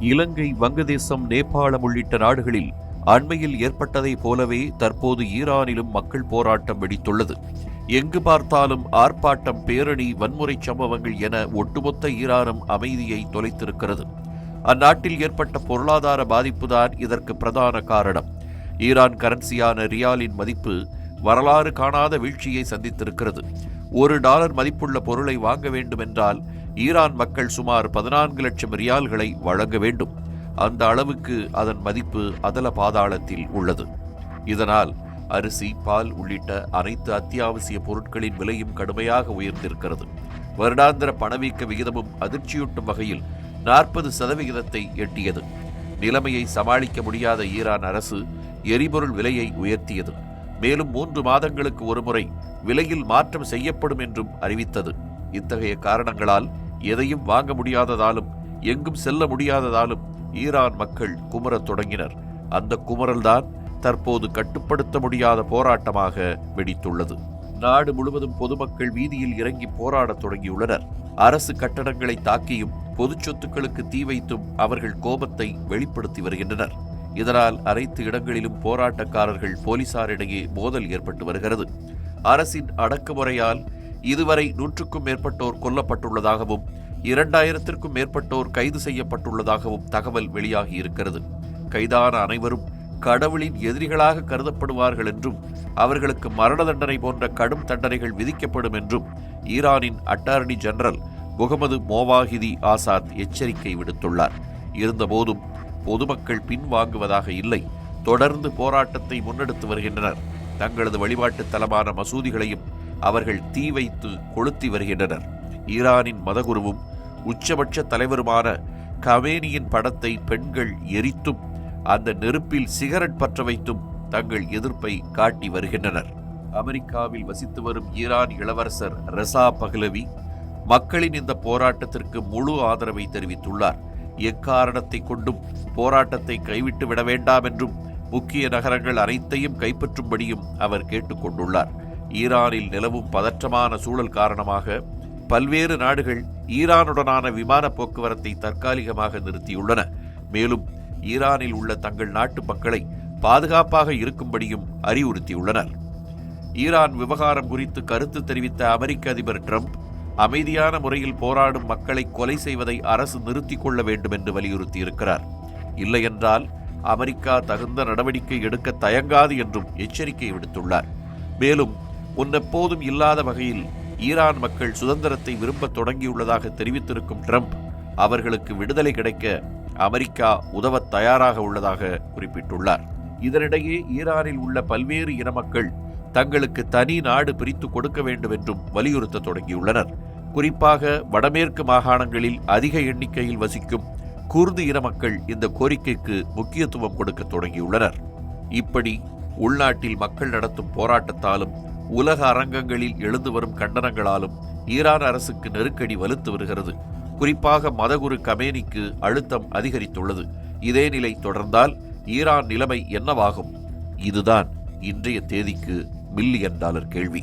இலங்கை வங்கதேசம் நேபாளம் உள்ளிட்ட நாடுகளில் அண்மையில் ஏற்பட்டதைப் போலவே தற்போது ஈரானிலும் மக்கள் போராட்டம் வெடித்துள்ளது. எங்கு பார்த்தாலும் ஆர்ப்பாட்டம் பேரணி வன்முறை சம்பவங்கள் என ஒட்டுமொத்த ஈரானும் அமைதியை தொலைத்திருக்கிறது. அந்நாட்டில் ஏற்பட்ட பொருளாதார பாதிப்புதான் இதற்கு பிரதான காரணம். ஈரான் கரன்சியான ரியாலின் மதிப்பு வரலாறு காணாத வீழ்ச்சியை சந்தித்திருக்கிறது. ஒரு டாலர் மதிப்புள்ள பொருளை வாங்க வேண்டுமென்றால் ஈரான் மக்கள் சுமார் பதினான்கு லட்சம் ரியால்களை வழங்க வேண்டும். அந்த அளவுக்கு அதன் மதிப்பு அதல பாதாளத்தில் உள்ளது. இதனால் அரிசி பால் உள்ளிட்ட அனைத்து அத்தியாவசிய பொருட்களின் விலையும் கடுமையாக உயர்ந்திருக்கிறது. வருடாந்திர பணவீக்க விகிதமும் அதிர்ச்சியூட்டும் வகையில் நாற்பது சதவிகிதத்தை எட்டியது. நிலைமையை சமாளிக்க முடியாத ஈரான் அரசு எரிபொருள் விலையை உயர்த்தியது. மேலும் மூன்று மாதங்களுக்கு ஒருமுறை விலையில் மாற்றம் செய்யப்படும் என்றும் அறிவித்தது. இத்தகைய காரணங்களால் எதையும் வாங்க முடியாததாலும் எங்கும் செல்ல முடியாததாலும் ஈரான் மக்கள் குமரத் தொடங்கினர். அந்த குமரல்தான் தற்போது கட்டுப்படுத்த முடியாத போராட்டமாக வெடித்துள்ளது. நாடு முழுவதும் பொதுமக்கள் வீதியில் இறங்கி போராடத் தொடங்கியுள்ளனர். அரசு கட்டடங்களை தாக்கியும் பொது சொத்துக்களுக்கு தீ வைத்தும் அவர்கள் கோபத்தை வெளிப்படுத்தி வருகின்றனர். இதனால் அனைத்து இடங்களிலும் போராட்டக்காரர்கள் போலீசாரிடையே மோதல் ஏற்பட்டு வருகிறது. அரசின் அடக்குமுறையால் இதுவரை நூற்றுக்கும் மேற்பட்டோர் கொல்லப்பட்டுள்ளதாகவும் இரண்டாயிரத்திற்கும் மேற்பட்டோர் கைது செய்யப்பட்டுள்ளதாகவும் தகவல் வெளியாகி இருக்கிறது கைதான அனைவரும் கடவுளின் எதிரிகளாக கருதப்படுவார்கள் என்றும் அவர்களுக்கு மரண தண்டனை போன்ற கடும் தண்டனைகள் விதிக்கப்படும் என்றும் ஈரானின் attorney general Mohammad Movahedi Azad எச்சரிக்கை விடுத்துள்ளார். இருந்தபோதும் பொதுமக்கள் பின்வாங்குவதாக இல்லை. தொடர்ந்து போராட்டத்தை முன்னெடுத்து வருகின்றனர். தங்களது வழிபாட்டு தலமான மசூதிகளையும் அவர்கள் தீ வைத்து கொளுத்தி வருகின்றனர். ஈரானின் மதகுருவும் உச்சபட்ச தலைவருமான கமேனியின் படத்தை பெண்கள் எரித்தும் அந்த நெருப்பில் சிகரெட் பற்ற வைத்தும் தங்கள் எதிர்ப்பை காட்டி வருகின்றனர். அமெரிக்காவில் வசித்து வரும் ஈரான் இளவரசர் ரசா பஹ்லவி மக்களின் இந்த போராட்டத்திற்கு முழு ஆதரவை தெரிவித்துள்ளார். எக்காரணத்தை கொண்டும் போராட்டத்தை கைவிட்டு விட வேண்டாம் என்றும் முக்கிய நகரங்கள் அனைத்தையும் கைப்பற்றும்படியும் அவர் கேட்டுக்கொண்டுள்ளார். ஈரானில் நிலவும் பதற்றமான சூழல் காரணமாக பல்வேறு நாடுகள் ஈரானுடனான விமான போக்குவரத்தை தற்காலிகமாக நிறுத்தியுள்ளன. மேலும் ஈரானில் உள்ள தங்கள் நாட்டு மக்களை பாதுகாப்பாக இருக்கும்படியும் அறிவுறுத்தியுள்ளனர். ஈரான் விவகாரம் குறித்து கருத்து தெரிவித்த அமெரிக்க அதிபர் ட்ரம்ப் அமைதியான முறையில் போராடும் மக்களை கொலை செய்வதை அரசு நிறுத்திக் கொள்ள வேண்டும் என்று வலியுறுத்தியிருக்கிறார். இல்லையென்றால் அமெரிக்கா தகுந்த நடவடிக்கை எடுக்க தயங்காது என்றும் எச்சரிக்கை விடுத்துள்ளார். மேலும் முன்னெப்போதும் இல்லாத வகையில் ஈரான் மக்கள் சுதந்திரத்தை விரும்பத் தொடங்கியுள்ளதாக தெரிவித்திருக்கும் ட்ரம்ப் அவர்களுக்கு விடுதலை கிடைக்க அமெரிக்கா உதவ தயாராக உள்ளதாக குறிப்பிட்டுள்ளார். இதனிடையே ஈரானில் உள்ள பல்வேறு இன மக்கள் தங்களுக்கு தனி நாடு பிரித்து கொடுக்க வேண்டும் என்றும் வலியுறுத்த தொடங்கியுள்ளனர். குறிப்பாக வடமேற்கு மாகாணங்களில் அதிக எண்ணிக்கையில் வசிக்கும் குர்து இன மக்கள் இந்த கோரிக்கைக்கு முக்கியத்துவம் கொடுக்க தொடங்கியுள்ளனர். இப்படி உள்நாட்டில் மக்கள் நடத்தும் போராட்டத்தாலும் உலக அரங்கங்களில் எழுந்து வரும் கண்டனங்களாலும் ஈரான் அரசுக்கு நெருக்கடி வலுத்து வருகிறது. குறிப்பாக மதகுரு கமேனிக்கு அழுத்தம் அதிகரித்துள்ளது. இதே நிலை தொடர்ந்தால் ஈரான் நிலைமை என்னவாகும்? இதுதான் இன்றைய தேதிக்கு மில்லியன் டாலர் கேள்வி.